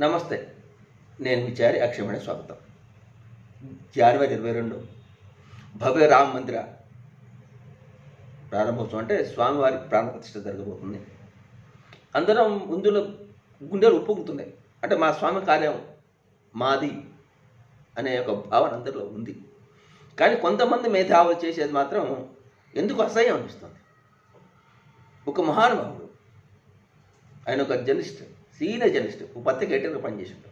నమస్తే. నేను విచారి అక్షయమణ స్వాగతం. జనవరి ఇరవై రెండు. భవ్య రామ మందిర ప్రారంభోత్సవం అంటే స్వామివారి ప్రాణప్రతిష్ఠ జరగబోతుంది. అందరం ముందులో గుండెలు ఉప్పుకుతున్నాయి అంటే మా స్వామి కార్యం మాది అనే ఒక భావన అందరిలో ఉంది. కానీ కొంతమంది మేధావులు చేసేది మాత్రం ఎందుకు అసహ్యం అనిపిస్తుంది? ఒక మహానుభావుడు. ఆయన ఒక జర్నలిస్ట్. సీనియర్ జర్నలిస్ట్ ఒక పత్రిక ఎడిటర్గా పనిచేసిండు.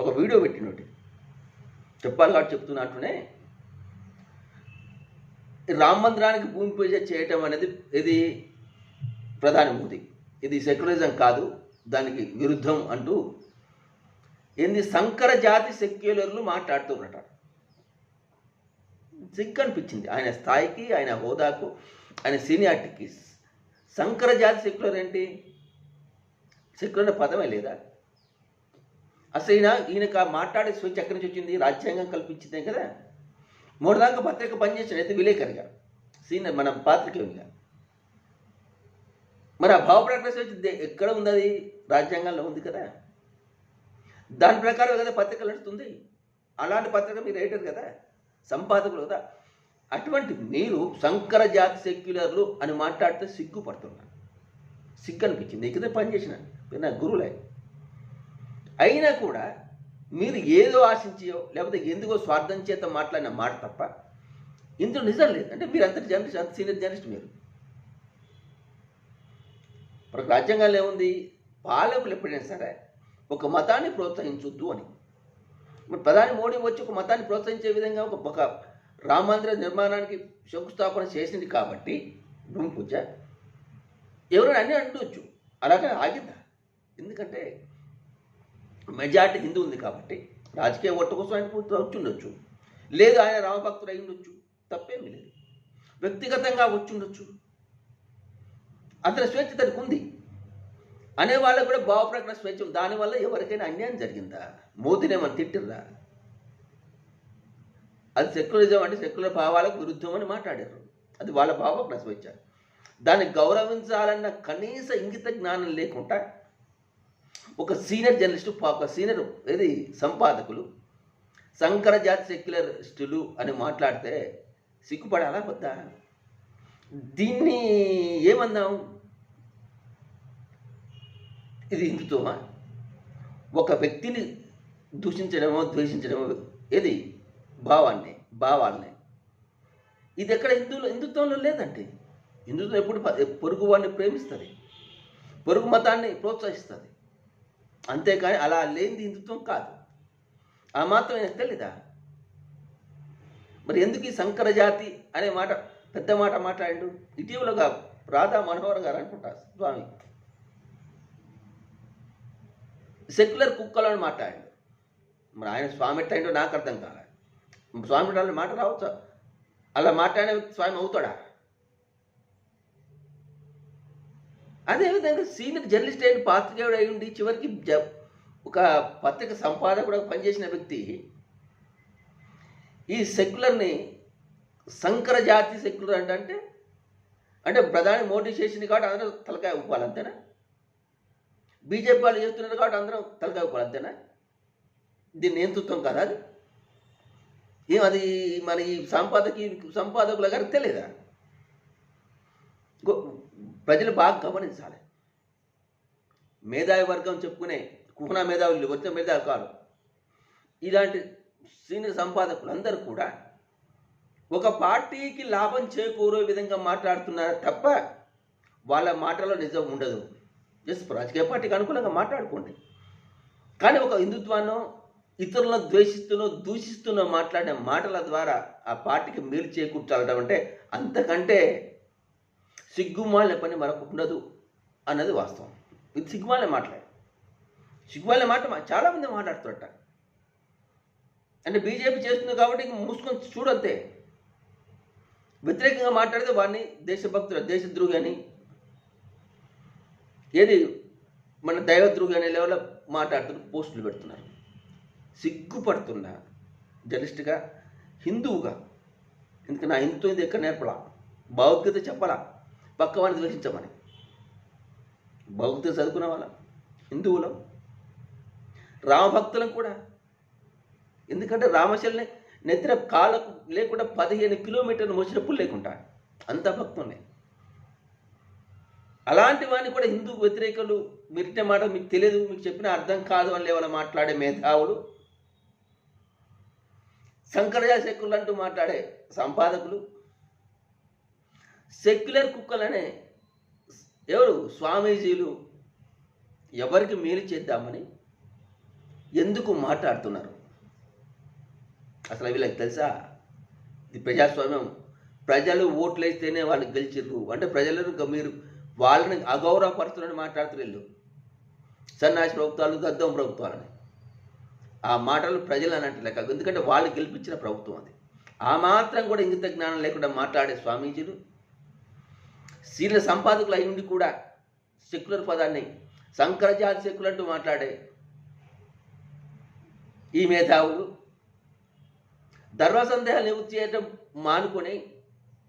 ఒక వీడియో పెట్టినోటి చెప్పాలి కాబట్టి చెప్తున్నట్టునే రామ మందిరానికి భూమి పూజ చేయటం అనేది ఇది ప్రధాని మోదీ. ఇది సెక్యులరిజం కాదు దానికి విరుద్ధం అంటూ ఏంది సంకర జాతి సెక్యులర్లు మాట్లాడుతున్నట సిగ్గు అనిపించింది ఆయన స్థాయికి ఆయన హోదాకు ఆయన సీనియారిటీకి. సంకర జాతి సెక్యులర్ ఏంటి? సెక్యులర్ అనే పదమే లేదా? అసలు ఈయన ఈయనకు ఆ మాట్లాడే స్వేచ్ఛ ఎక్కడి నుంచి వచ్చింది? రాజ్యాంగం కల్పించిందే కదా. మూడు దాకా పత్రిక పనిచేసిన అయితే విలేకరిగా సీనియర్ మన పాత్రికేయునిగా మరి ఆ భావ ప్రకటన స్వేచ్ఛ దే- ఎక్కడ ఉంది అది? రాజ్యాంగంలో ఉంది కదా. దాని ప్రకారం కదా పత్రిక నడుస్తుంది? అలాంటి పత్రిక మీరు రైటర్ కదా. సంపాదకులు కదా. అటువంటి మీరు సంకర జాతి సెక్యులర్లు అని మాట్లాడితే సిగ్గుపడుతున్నారు. సిగ్గు అనిపించింది ఇకదే పనిచేసిన మీరు నా గురువులే. అయినా కూడా మీరు ఏదో ఆశించో లేకపోతే ఎందుకో స్వార్థం చేత మాట్లాడిన మాట తప్ప ఇందులో నిజం లేదు. అంటే మీరు అంతటి జర్నలిస్ట్ అంత సీనియర్ జర్నలిస్ట్ మీరు. ఇప్పుడు రాజ్యాంగంలో ఏముంది? పాలకులు ఎప్పుడైనా సరే ఒక మతాన్ని ప్రోత్సహించొద్దు అని. మరి ప్రధాని మోడీ వచ్చి ఒక మతాన్ని ప్రోత్సహించే విధంగా ఒక ఒక మందిర నిర్మాణానికి శంకుస్థాపన చేసింది కాబట్టి భూమి పూజ ఎవరైనా అన్నీ అంటవచ్చు అలాగే ఆగిందా? ఎందుకంటే మెజార్టీ హిందూ ఉంది కాబట్టి రాజకీయ ఓట్ల కోసం ఆయన వచ్చుండొచ్చు. లేదు ఆయన రామభక్తుడు అయి ఉండొచ్చు తప్పేమీ లేదు. వ్యక్తిగతంగా వచ్చుండొచ్చు. అతని స్వేచ్ఛ తనకు ఉంది. అనే వాళ్ళకు కూడా భావప్రకటన స్వేచ్ఛ దానివల్ల ఎవరికైనా అన్యాయం జరిగిందా? మోదీని ఏమైనా తిట్టిర్రా? అది సెక్యులరిజం అంటే సెక్యులర్ భావాలకు విరుద్ధం అని మాట్లాడారు. అది వాళ్ళ భావప్రకటన స్వేచ్ఛ దాన్ని గౌరవించాలన్న కనీస ఇంగిత జ్ఞానం లేకుండా ఒక సీనియర్ జర్నలిస్టు ఒక సీనియర్ ఏది సంపాదకులు సంకర జాతి సెక్యులరిస్టులు అని మాట్లాడితే సిగ్గుపడాలా వద్దా? దీన్ని ఏమందాం? ఇది హిందుత్వమా? ఒక వ్యక్తిని దూషించడమో ద్వేషించడమో ఏది? భావాన్ని భావాల్ని ఇది ఎక్కడ హిందువులు హిందుత్వంలో లేదండి. హిందుత్వం ఎప్పుడు పొరుగు వాడిని ప్రేమిస్తుంది. పొరుగు మతాన్ని ప్రోత్సహిస్తుంది. అంతేకాని అలా లేనిది హిందుత్వం కాదు. ఆ మాత్రం ఆయనకు తెలీదా? మరి ఎందుకు ఈ సంకర జాతి అనే మాట పెద్ద మాట మాట్లాడిండు? ఇటీవలగా రాధా మనోహర్ గారు అనుకుంటా స్వామి. సెక్యులర్ కుక్కలను మాట్లాడు మరి ఆయన స్వామి ఎట్టయిండో నాకు అర్థం కాలేదు స్వామి మాట రావచ్చా? అలా మాట్లాడే స్వామి అవుతాడా? అదేవిధంగా సీనియర్ జర్నలిస్ట్ అయిన పాత్రికేయుడు అయి ఉండి చివరికి ఒక పత్రిక సంపాదకుడు పనిచేసిన వ్యక్తి ఈ సెక్యులర్ని సంకర జాతి సెక్యులర్ అంటే అంటే అంటే ప్రధాని మోడీ చేసింది కాబట్టి అందరూ తలకాయ ఊపాలి అంతేనా? బీజేపీ వాళ్ళు చేస్తున్నారు కాబట్టి అందరం తలకాయ ఊపాలి అంతేనా? దీన్ని నేతృత్వం కదా అది? ఏం అది మన ఈ సంపాదకి సంపాదకుల గారికి తెలియదా? గో- ప్రజలు బాగా గమనించాలి. మేధావి వర్గం చెప్పుకునే కుహనా మేధావులు వచ్చే మేధావి కాదు. ఇలాంటి సీనియర్ సంపాదకులు అందరూ కూడా ఒక పార్టీకి లాభం చేకూరే విధంగా మాట్లాడుతున్నారు తప్ప వాళ్ళ మాటలో నిజం ఉండదు. జస్ట్ రాజకీయ పార్టీకి అనుకూలంగా మాట్లాడుకోండి. కానీ ఒక హిందుత్వాన్ని ఇతరులను ద్వేషిస్తూనో దూషిస్తూనో మాట్లాడిన మాటల ద్వారా ఆ పార్టీకి మేలు చేకూర్చాలడం అంటే అంతకంటే సిగ్గుమాలిన పని మనకు ఉండదు అన్నది వాస్తవం. ఇది సిగ్గుమాలిన మాట్లాడు. సిగ్గుమాలిన మాట చాలామంది మాట్లాడుతుంట. అంటే బీజేపీ చేస్తుంది కాబట్టి మూసుకొని చూడంతే. వ్యతిరేకంగా మాట్లాడితే వాడిని దేశభక్తులు దేశద్రోహి అని. ఏది? మన దైవద్రోహి అనే లెవెల్లో మాట్లాడుతున్నారు పోస్టులు పెడుతున్నారు. సిగ్గుపడుతున్న జర్నలిస్ట్గా హిందువుగా. ఎందుకంటే నా హిందుత్వం ఇది ఎక్కడ నేర్పలా? భగవద్గీత చెప్పలా? పక్కవాడిని ద్వేషించమని. భక్తులు చదువుకున్న వాళ్ళం. హిందువులం. రామభక్తులం కూడా. ఎందుకంటే రామశల్ని నెత్తిన కాళ్ళకు లేకుండా పదిహేను కిలోమీటర్లు మోసినప్పుడు లేకుండా. అంత భక్తులు అలాంటి వాడిని కూడా హిందూ వ్యతిరేకులు మీరిటే మాట మీకు తెలియదు మీకు చెప్పిన అర్థం కాదు అని లేవల మాట్లాడే మేధావులు. శంకరజాతి అంటూ మాట్లాడే సంపాదకులు. సెక్యులర్ కుక్కలనే ఎవరు స్వామీజీలు ఎవరికి మేలు చేద్దామని ఎందుకు మాట్లాడుతున్నారు? అసలు వీళ్ళకి తెలుసా? ఇది ప్రజాస్వామ్యం. ప్రజలు ఓట్లు వేస్తేనే వాళ్ళు గెలిచిర్రు. అంటే ప్రజలను మీరు వాళ్ళని అగౌరవపరుచులని మాట్లాడుతున్నారు వీళ్ళు. సన్నాసి ప్రభుత్వాలు దద్దం ప్రభుత్వాలని. ఆ మాటలు ప్రజలు అన్నట్టు లెక్క. ఎందుకంటే వాళ్ళు గెలిపించిన ప్రభుత్వం అది. ఆ మాత్రం కూడా ఇంగిత జ్ఞానం లేకుండా మాట్లాడే స్వామీజీలు శీల సంపాదకులు అయి ఉండి కూడా సెక్యులర్ పదాన్ని శంకరజాతి సెక్యులర్ అంటూ మాట్లాడే ఈ మేధావులు ధర్మ సందేహాలు నివృత్తి చేయటం మానుకొని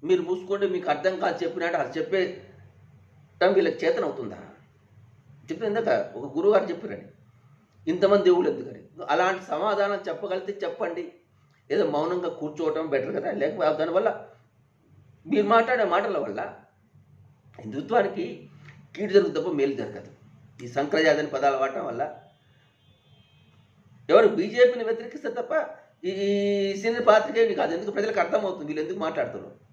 మీరు మూసుకోండి మీకు అర్థం కాదు చెప్పినట్టు అది చెప్పేటం వీళ్ళకి చేతన అవుతుందా? చెప్పిన ఇందాక ఒక గురువు గారు చెప్పారని ఇంతమంది దేవుళ్ళు ఎందుకని? అలాంటి సమాధానం చెప్పగలిగితే చెప్పండి. ఏదో మౌనంగా కూర్చోవటం బెటర్ కదా? లేకపోతే దానివల్ల మీరు మాట్లాడే మాటల వల్ల హిందుత్వానికి కీడు జరుగు తప్ప మేలు జరగదు. ఈ శంకరజాతి అని పదాలు వాడటం వల్ల ఎవరు బీజేపీని వ్యతిరేకిస్తే తప్ప ఈ సినీ పాత్రికేయుని కాదు. ఎందుకు ప్రజలకు అర్థమవుతుంది? వీళ్ళు ఎందుకు మాట్లాడుతున్నారు?